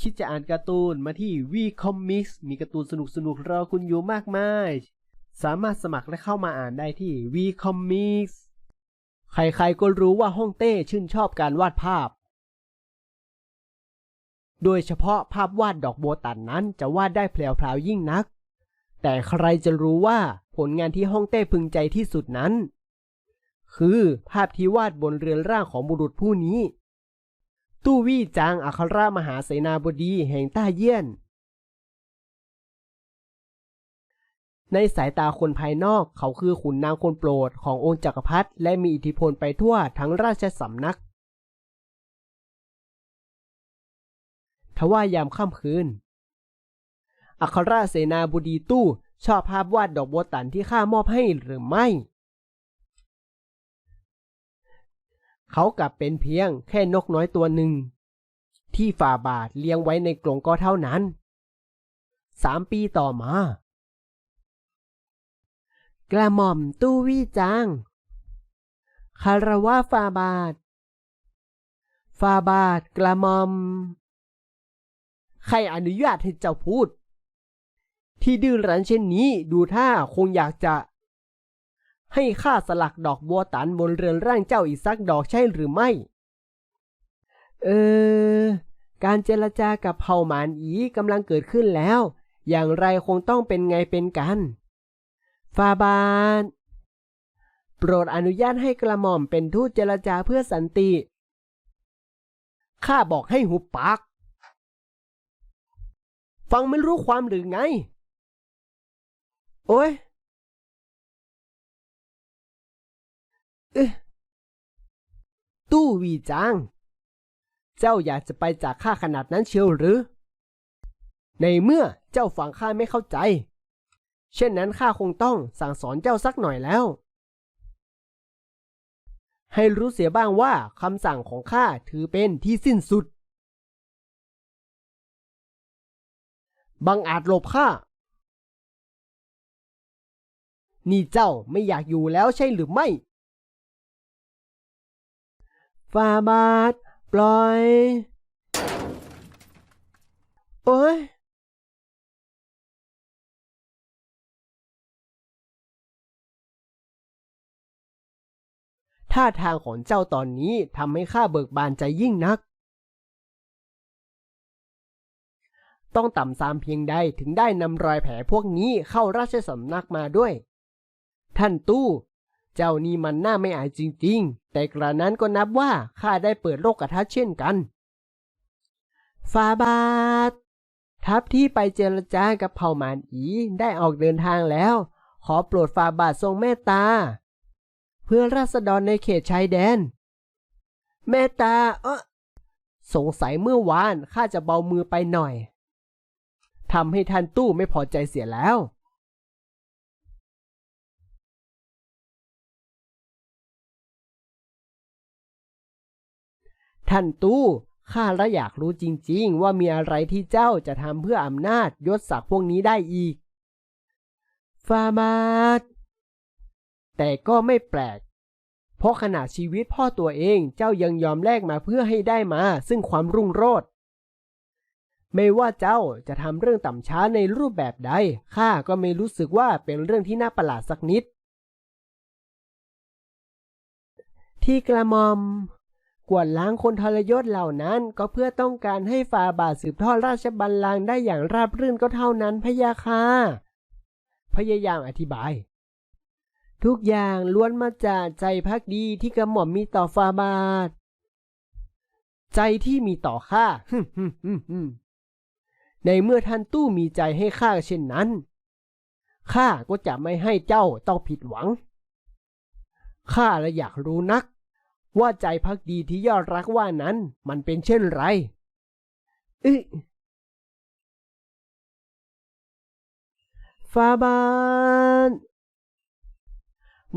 คิดจะอ่านการ์ตูนมาที่ V Comics มีการ์ตูนสนุกๆรอคุณอยู่มากมาย สามารถสมัครและเข้ามาอ่านได้ที่ V Comics ใครๆก็รู้ว่าฮ่องเต้ชื่นชอบการวาดภาพ โดยเฉพาะภาพวาดดอกโบตันนั้นจะวาดได้แพรวๆยิ่งนัก แต่ใครจะรู้ว่าผลงานที่ฮ่องเต้พึงใจที่สุดนั้น คือภาพที่วาดบนเรือนร่างของบุรุษผู้นี้ ตู้วี่จางอัครรามหาเสนาบดีแห่งต้าเยี่ยน ในสายตาคนภายนอกเขาคือขุนนางคนโปรดขององค์จักรพรรดิและมีอิทธิพลไปทั่วทั้งราชสำนัก ทว่ายามค่ำคืน อัครราเสนาบดีตู้ชอบภาพวาดดอกบัวตันที่ข้ามอบให้หรือไม่ เขากลับเป็นเพียงแค่นกน้อยตัวหนึ่ง ที่ฝ่าบาทเลี้ยงไว้ในกรงก็เท่านั้นสามปีต่อมา กระหม่อมตู้วี่จางคารวะฟาบาทฟาบาทกระหม่อม ใครอนุญาตให้เจ้าพูด ที่ดื้อรั้นเช่นนี้ดูท่าคงอยากจะ ให้ข้าสลักดอกบัวตันบนเรือนร่างเจ้าอีกสักดอกใช่หรือไม่ เออ การเจรจากับเผ่าหมานอีกำลังเกิดขึ้นแล้ว อย่างไรคงต้องเป็นไงเป็นกัน ฟาบาทโปรดอนุญาตให้กระหม่อมเป็นทูตเจรจาเพื่อสันติ ข้าบอกให้หุบปาก ฟังไม่รู้ความหรือไง โอ้ย เอ๊ะตู้วีจางเจ้าอยากจะไปจากข้าขนาดนั้นเชียวหรือ ในเมื่อเจ้าฟังข้าไม่เข้าใจ เช่นนั้นข้าคงต้องสั่งสอนเจ้าสักหน่อยแล้ว ให้รู้เสียบ้างว่าคำสั่งของข้าถือเป็นที่สิ้นสุด บังอาจหลบข้า นี่เจ้าไม่อยากอยู่แล้วใช่หรือไม่ ฟาบาท ปล่อย โอ้ยท่าทางของเจ้าตอนนี้ทำให้ข้าเบิกบานใจยิ่งนัก ต้องต่ำซามเพียงใดถึงได้นำรอยแผลพวกนี้เข้าราชสำนักมาด้วย ท่านตู้ เจ้านี่มันน่าไม่อายจริง ๆ แต่กระนั้นก็นับว่าข้าได้เปิดโลกกระทัศน์เช่นกันฟาบาท ทัพที่ไปเจรจากับเผ่ามานอีได้ออกเดินทางแล้ว ขอโปรดฟาบาททรงเมตตา เพื่อราษฎรในเขตชายแดน เมตตาเออสงสัยเมื่อวานข้าจะเบามือไปหน่อยทำให้ท่านตู้ไม่พอใจเสียแล้ว ท่านตู้ข้าละอยากรู้จริงๆ ว่ามีอะไรที่เจ้าจะทำเพื่ออำนาจยศศักดิ์พวกนี้ได้อีก ฟามาดแต่ก็ไม่แปลก เพราะขนาดชีวิตพ่อตัวเองเจ้ายังยอมแลกมาเพื่อให้ได้มา ซึ่งความรุ่งโรจน์ไม่ว่าเจ้าจะทำเรื่องต่ำช้าในรูปแบบใดข้าก็ไม่รู้สึกว่าเป็นเรื่องที่น่าประหลาดสักนิด ที่กระมอม กวดล้างคนทรยศเหล่านั้นก็เพื่อต้องการให้ฟาบาทสืบทอดราชบัลลังก์ได้อย่างราบรื่นก็เท่านั้นพะยาค่ะพยายามอธิบาย ทุกอย่างล้วนมาจากใจพักดีที่กระหม่อมมีต่อฟาบาท ใจที่มีต่อข้าในเมื่อท่านตู้มีใจให้ข้าเช่นนั้นข้าก็จะไม่ให้เจ้าต้องผิดหวังข้าละอยากรู้นัก ว่าใจพักดีที่ยอดรักว่านั้นมันเป็นเช่นไรอึฟาบาน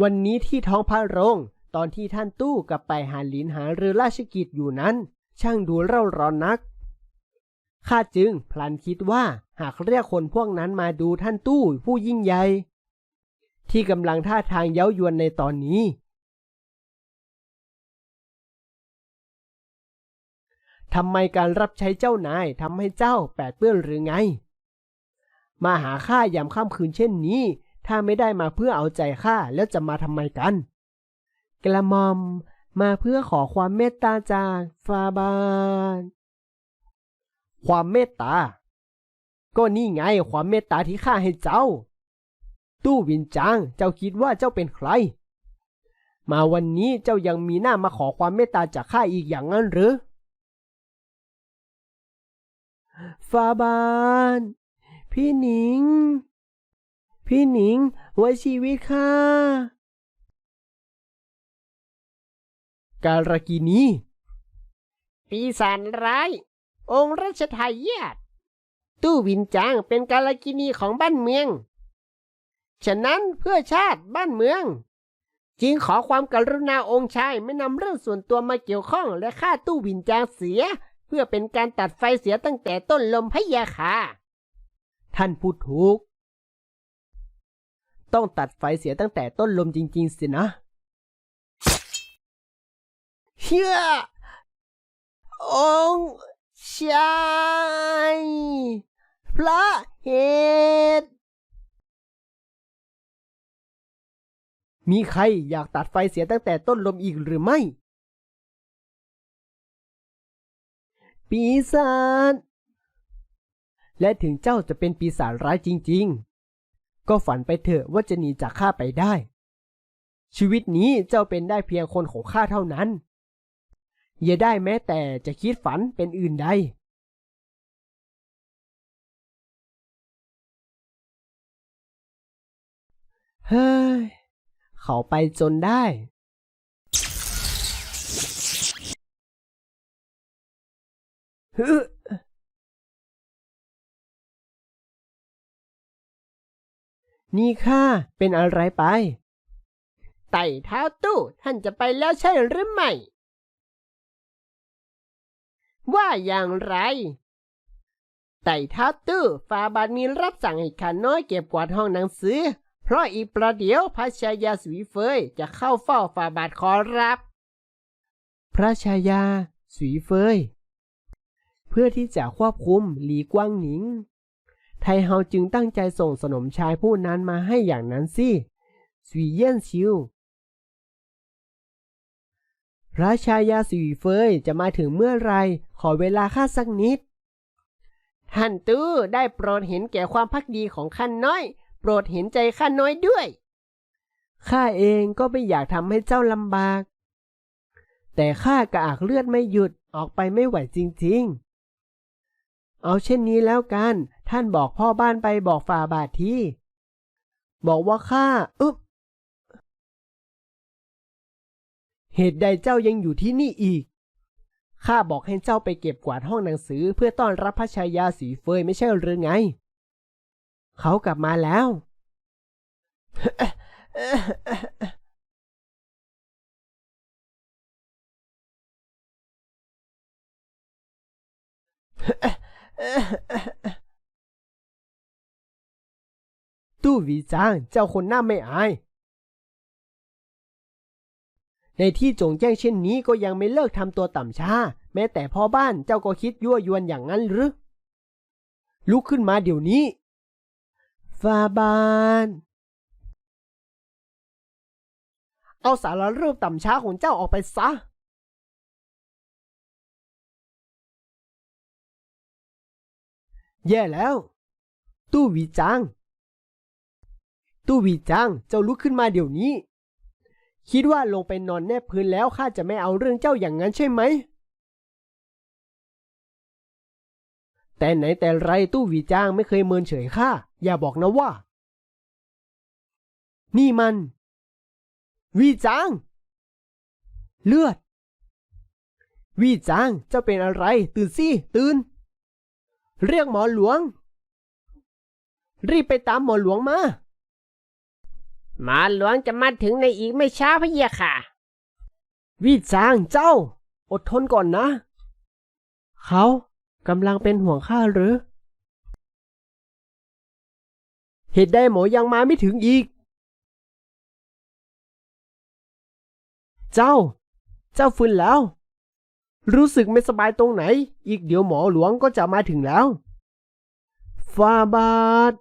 วันนี้ที่ท้องพระโรง ตอนที่ท่านตู้กับไปหาหลินหาเรือราชกิจอยู่นั้น ช่างดูเร่าร้อนนัก ข้าจึงพลันคิดว่าหากเรียกคนพวกนั้นมาดูท่านตู้ผู้ยิ่งใหญ่ที่กำลังท่าทางเย้ายวนในตอนนี้ ทำไมการรับใช้เจ้านายทำให้เจ้าแปดเปื้อนหรือไง มาหาข้ายามค่ำคืนเช่นนี้ ถ้าไม่ได้มาเพื่อเอาใจข้าแล้วจะมาทำไมกัน กระมอมมาเพื่อขอความเมตตาจากฟาบาทความเมตตา ก็นี่ไงความเมตตาที่ข้าให้เจ้า ตู้วินจางเจ้าคิดว่าเจ้าเป็นใคร มาวันนี้เจ้ายังมีหน้ามาขอความเมตตาจากข้าอีกอย่างนั้นหรือ ฟาบาน พี่หนิง พี่หนิง ไว้ชีวิตข้าการากินี ปีศาจร้าย องค์รัชทายาทตู้วินจางเป็นการลกินีของบ้านเมือง ฉะนั้นเพื่อชาติบ้านเมือง จึงขอความกรุณาองค์ชายไม่นำเรื่องส่วนตัวมาเกี่ยวข้องและฆ่าตู้วินจางเสีย พื่อเป็นการตัดไฟเสียตั้งแต่ต้นลมพยาคาท่านพูดถูก ต้องตัดไฟเสียตั้งแต่ต้นลมจริง ๆ สินะเชื่องชายพระเหตุ มีใครอยากตัดไฟเสียตั้งแต่ต้นลมอีกหรือไม่ ปีศาจ และถึงเจ้าจะเป็นปีศาจร้ายจริง ๆ ก็ฝันไปเถอะว่าจะหนีจากข้าไปได้ ชีวิตนี้เจ้าเป็นได้เพียงคนของข้าเท่านั้น อย่าได้แม้แต่จะคิดฝันเป็นอื่นใดเฮ้ย เขาไปจนได้ ฮึนี่ข้าเป็นอะไรไป ไต่เท้าตู้ท่านจะไปแล้วใช่หรือไม่ ว่าอย่างไร ไต่เท้าตู้ฟาบาทมีรับสั่งให้ข้าน้อยเก็บกวาดห้องหนังสือ เพราะอีกประเดี๋ยวพระชายาสวีเฟยจะเข้าเฝ้าฟาบาทขอรับ พระชายาสุยเฟย เพื่อที่จะควบคุมหลีกว้างหนิง ไทเฮาจึงตั้งใจส่งสนมชายผู้นั้นมาให้อย่างนั้นสิสุยเยี่ยนชิวพระชายาสุยเฟยจะมาถึงเมื่อไร ขอเวลาข้าสักนิด ท่านตู้ได้โปรดเห็นแก่ความพักดีของข้าน้อย โปรดเห็นใจข้าน้อยด้วย ข้าเองก็ไม่อยากทำให้เจ้าลำบาก แต่ข้ากระอักเลือดไม่หยุดออกไปไม่ไหวจริง เอาเช่นนี้แล้วกัน ท่านบอกพ่อบ้านไปบอกฝ่าบาทที่บอกว่าข้าอึบเหตุใดเจ้ายังอยู่ที่นี่อีก ข้าบอกให้เจ้าไปเก็บกวาดห้องหนังสือเพื่อต้อนรับพระชายาสีเฟยไม่ใช่หรือไง เขากลับมาแล้ว ตู้หวีจางเจ้าคนหน้าไม่อาย ในที่จงแจ้งเช่นนี้ก็ยังไม่เลิกทำตัวต่ำช้า แม้แต่พ่อบ้านเจ้าก็คิดยั่วยวนอย่างนั้นหรือ ลุกขึ้นมาเดี๋ยวนี้ฟาบาน เอาสารรูปต่ำช้าของเจ้าออกไปซะ แย่แล้ว ตู้หวีจาง ตู้หวีจางเจ้าลุกขึ้นมาเดี๋ยวนี้ คิดว่าลงไปนอนแนบพื้นแล้วข้าจะไม่เอาเรื่องเจ้าอย่างนั้นใช่ไหม แต่ไหนแต่ไรตู้หวีจางไม่เคยเมินเฉยข้าอย่าบอกนะว่า นี่มันวีจาง เลือด วีจางเจ้าเป็นอะไร ตื่นสิตื่น เรียกหมอหลวง รีบไปตามหมอหลวงมา หมาหลวงจะมาถึงในอีกไม่ช้าพะเยะค่ะวิจางเจ้า อดทนก่อนนะ เขากำลังเป็นห่วงข้าหรือ เหตุใดหมอยังมาไม่ถึงอีก เจ้า เจ้าฟื้นแล้ว รู้สึกไม่สบายตรงไหน อีกเดี๋ยวหมอหลวงก็จะมาถึงแล้วฟาบาท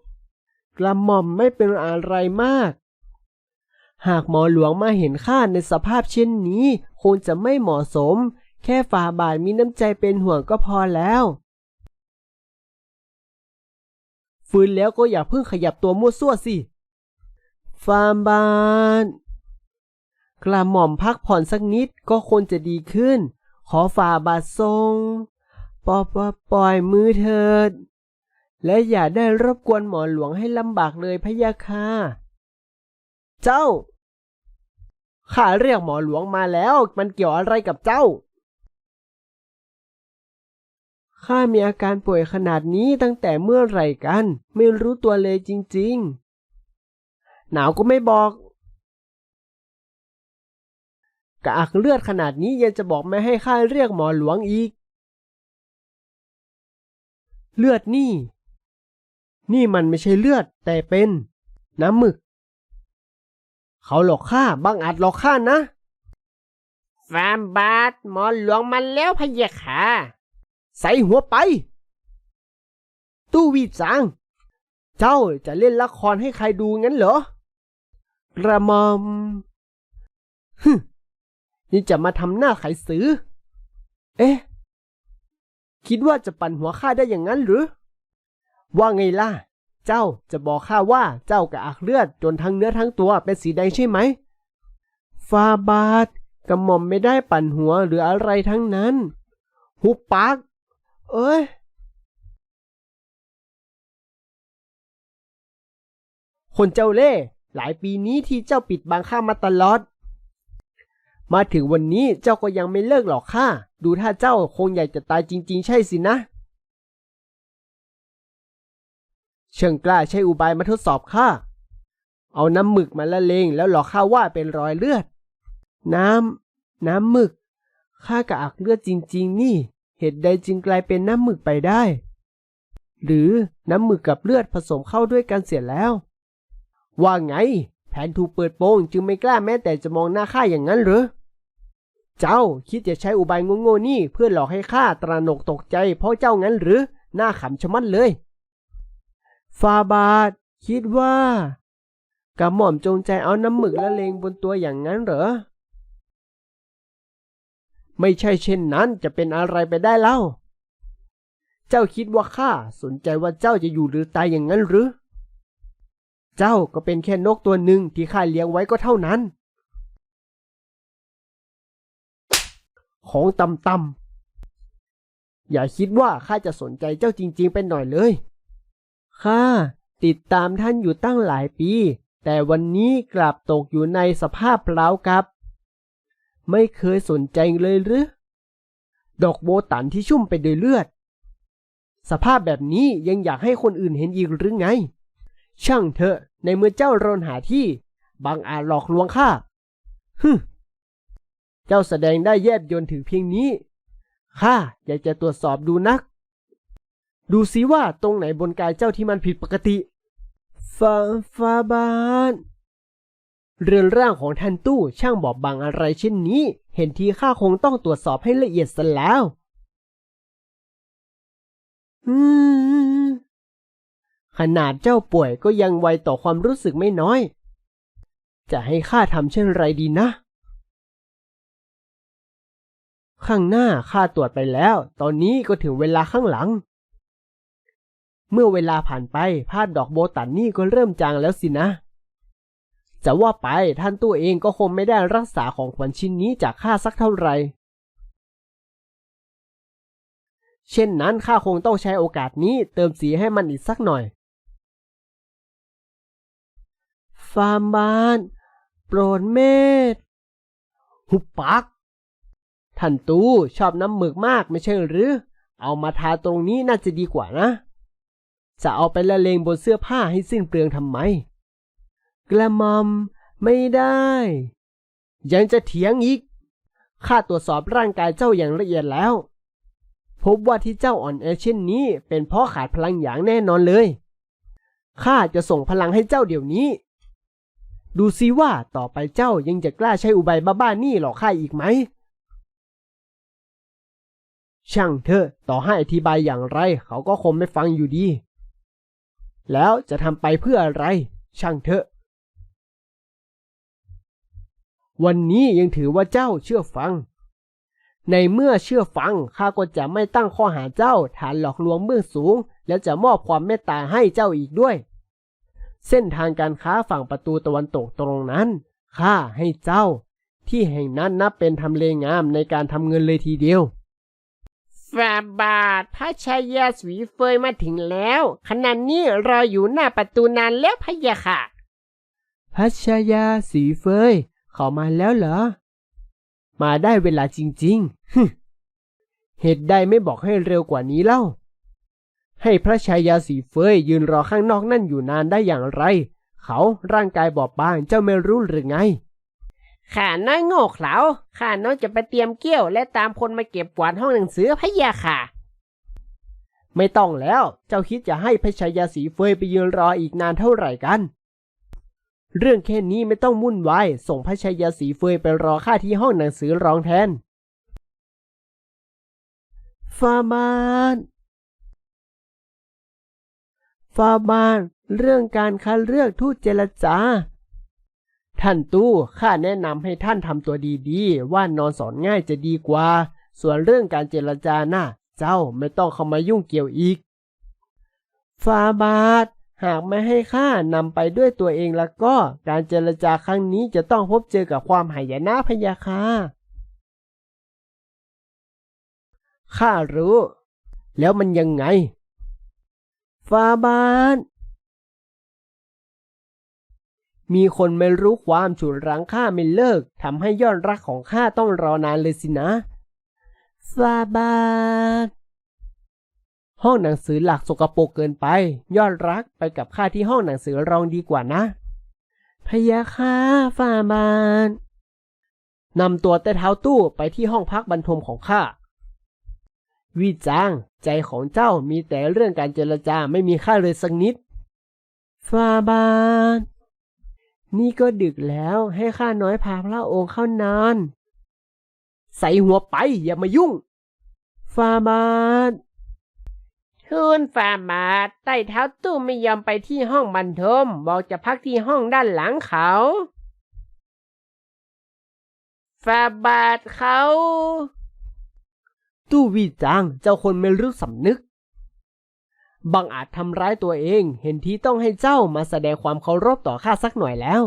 กระหม่อมไม่เป็นอะไรมาก หากหมอหลวงมาเห็นข้าในสภาพเช่นนี้คงจะไม่เหมาะสม แค่ฟาบาทมีน้ำใจเป็นห่วงก็พอแล้วฟื้นแล้วก็อย่าเพิ่งขยับตัวมั่วซั่วสิฟาบาทกระหม่อมพักผ่อนสักนิดก็ควรจะดีขึ้น ขอฝ่าบาททรงปอปอปล่อยมือเถิด และอย่าได้รบกวนหมอหลวงให้ลำบากเลยพะยะค่ะเจ้า ข้าเรียกหมอหลวงมาแล้ว มันเกี่ยวอะไรกับเจ้า ข้ามีอาการป่วยขนาดนี้ตั้งแต่เมื่อไหร่กัน ไม่รู้ตัวเลยจริง ๆ หนาวก็ไม่บอก กระอักเลือดขนาดนี้ยังจะบอกไม่ให้ข้าเรียกหมอหลวงอีก เลือดนี่ นี่มันไม่ใช่เลือดแต่เป็น น้ำหมึก เขาหลอกข้าบังอาจหลอกข้านะฟามบาทหมอหลวงมันแล้วพะเยะค่ะ ใส่หัวไป ตู้วีจางเจ้าจะเล่นละครให้ใครดูงั้นเหรอ กระมอมฮึ นี่จะมาทำหน้าไขสือ เอ๊ะ คิดว่าจะปั่นหัวข้าได้อย่างนั้นหรือ ว่าไงล่ะ เจ้าจะบอกข้าว่าเจ้ากระอักเลือดจนทั้งเนื้อทั้งตัวเป็นสีแดงใช่ไหม ฟาบาทกระหม่อมไม่ได้ปั่นหัวหรืออะไรทั้งนั้น หุบปาก เอ้ยคนเจ้าเล่ห์หลายปีนี้ที่เจ้าปิดบังข้ามาตลอด มาถึงวันนี้เจ้าก็ยังไม่เลิกหรอกข้าดูถ้าเจ้าคงอยากจะตายจริง ๆ ใช่สินะเชิงกล้าใช้อุบายมาทดสอบข้า เอาน้ำหมึกมาละเลงแล้วหลอกข้าว่าเป็นรอยเลือด น้ำ น้ำหมึก ข้ากะอักเลือดจริง ๆ นี่ เหตุใดจึงกลายเป็นน้ำหมึกไปได้ หรือน้ำหมึกกับเลือดผสมเข้าด้วยกันเสียแล้ว ว่าไง แผนถูกเปิดโปงจึงไม่กล้าแม้แต่จะมองหน้าข้าอย่างนั้นหรือ เจ้าคิดจะใช้อุบายโง่ๆนี่เพื่อหลอกให้ข้าตระหนกตกใจเพราะเจ้างั้นหรือหน้าขำชะมัดเลยฟาบาทคิดว่ากระหม่อมจงใจเอาน้ำหมึกละเลงบนตัวอย่างนั้นเหรอ ไม่ใช่เช่นนั้นจะเป็นอะไรไปได้เล่า เจ้าคิดว่าข้าสนใจว่าเจ้าจะอยู่หรือตายอย่างนั้นหรือ เจ้าก็เป็นแค่นกตัวหนึ่งที่ข้าเลี้ยงไว้ก็เท่านั้น ของต่ำๆอย่าคิดว่าข้าจะสนใจเจ้าจริง ๆ เป็นหน่อยเลยข้าติดตามท่านอยู่ตั้งหลายปี แต่วันนี้กลับตกอยู่ในสภาพเปล่ากับ ไม่เคยสนใจเลยหรือ ดอกโบตันที่ชุ่มไปด้วยเลือด สภาพแบบนี้ยังอยากให้คนอื่นเห็นอีกหรือไง ช่างเถอะในเมื่อเจ้ารนหาที่ บางอาจหลอกลวงข้าฮึ จ้าแสดงได้แยบยนถึงเพียงนี้ ข้าอยากจะตรวจสอบดูนัก ดูซิว่าตรงไหนบนกายเจ้าที่มันผิดปกติฟาฟาบาทเรือนร่างของท่านตู้ช่างบอบบางอะไรเช่นนี้ เห็นทีข้าคงต้องตรวจสอบให้ละเอียดซะแล้วขนาดเจ้าป่วยก็ยังไวต่อความรู้สึกไม่น้อย จะให้ข้าทำเช่นไรดีนะ ข้างหน้าข้าตรวจไปแล้ว ตอนนี้ก็ถึงเวลาข้างหลัง เมื่อเวลาผ่านไปพาดดอกโบตันนี่ก็เริ่มจางแล้วสินะ จะว่าไปท่านตู้เองก็คงไม่ได้รักษาของขวัญชิ้นนี้จากข้าสักเท่าไหร่ เช่นนั้นข้าคงต้องใช้โอกาสนี้เติมสีให้มันอีกสักหน่อยฟาร์มบ้าน โปรดเมธหุบปาก ท่านตูชอบน้ำหมึกมากไม่ใช่หรือ เอามาทาตรงนี้น่าจะดีกว่านะ จะเอาไปละเลงบนเสื้อผ้าให้สิ้นเปลืองทำไม กระมอมไม่ได้ ยังจะเถียงอีก ข้าตรวจสอบร่างกายเจ้าอย่างละเอียดแล้ว พบว่าที่เจ้าอ่อนแอเช่นนี้ เป็นเพราะขาดพลังอย่างแน่นอนเลย ข้าจะส่งพลังให้เจ้าเดี๋ยวนี้ ดูซิว่าต่อไปเจ้ายังจะกล้าใช้อุบายบ้าๆนี่หลอกข้าอีกไหม ช่างเถอะ ต่อให้อธิบายอย่างไร เขาก็คงไม่ฟังอยู่ดี แล้วจะทำไปเพื่ออะไร ช่างเถอะ วันนี้ยังถือว่าเจ้าเชื่อฟัง ในเมื่อเชื่อฟังข้าก็จะไม่ตั้งข้อหาเจ้าฐานหลอกลวงเบื้องสูง แล้วจะมอบความเมตตาให้เจ้าอีกด้วย เส้นทางการค้าฝั่งประตูตะวันตกตรงนั้นข้าให้เจ้า ที่แห่งนั้นนับเป็นทำเลงามในการทำเงินเลยทีเดียว ฝ่าบาท พระชายาสวีเฟยมาถึงแล้ว ขณะนี้รออยู่หน้าประตูนานแล้วพะยะค่ะพัชายาสีเฟย เขามาแล้วเหรอ มาได้เวลาจริงๆฮึเหตุใดไม่บอกให้เร็วกว่านี้เล่า ให้พระชายาสีเฟยยืนรอข้างนอกนั่นอยู่นานได้อย่างไร เขาร่างกายบอบบางเจ้าไม่รู้หรือไง ข้าน้อยโง่เขลาข้าน้อยจะไปเตรียมเกี้ยว และตามคนมาเก็บกวาดห้องหนังสือพะยะค่ะ ไม่ต้องแล้ว เจ้าคิดจะให้พระชายาสีเฟยไปยืนรออีกนานเท่าไหร่กัน เรื่องแค่นี้ไม่ต้องวุ่นวาย ส่งพระชายาสีเฟยไปรอข้าที่ห้องหนังสือรองแทน ฟาบานฟาบาน เรื่องการคัดเลือกทูตเจรจา ท่านตู้ข้าแนะนำให้ท่านทำตัวดีๆ ว่านอนสอนง่ายจะดีกว่า ส่วนเรื่องการเจรจาน่ะ เจ้าไม่ต้องเข้ามายุ่งเกี่ยวอีกฟาบาทหากไม่ให้ข้านำไปด้วยตัวเองแล้วก็การเจรจาครั้งนี้จะต้องพบเจอกับความหายนะพยาค่ะข้ารู้ แล้วมันยังไงฟาบาท มีคนไม่รู้ความฉุนรั้งข้าไม่เลิกทำให้ยอดรักของข้าต้องรอนานเลยสินะฟาบาทห้องหนังสือหลักสกปรกเกินไป ยอดรักไปกับข้าที่ห้องหนังสือรองดีกว่านะพยาค่ะฟาบาทนำตัวแต่เท้าตู้ไปที่ห้องพักบรรทมของข้าวิจางใจของเจ้ามีแต่เรื่องการเจรจาไม่มีค่าเลยสักนิดฟาบาท นี่ก็ดึกแล้วให้ข้าน้อยพาพระองค์เข้านอน ใส่หัวไปอย่ามายุ่ง ฟาบาททูลฝ่าบาทใต้เท้าตู้ไม่ยอมไปที่ห้องบรรทม บอกจะพักที่ห้องด้านหลังเขาฝ่าบาทเขา ตู้วีจางเจ้าคนไม่รู้สำนึก บังอาจทำร้ายตัวเอง เห็นทีต้องให้เจ้ามาแสดงความเคารพต่อข้าสักหน่อยแล้ว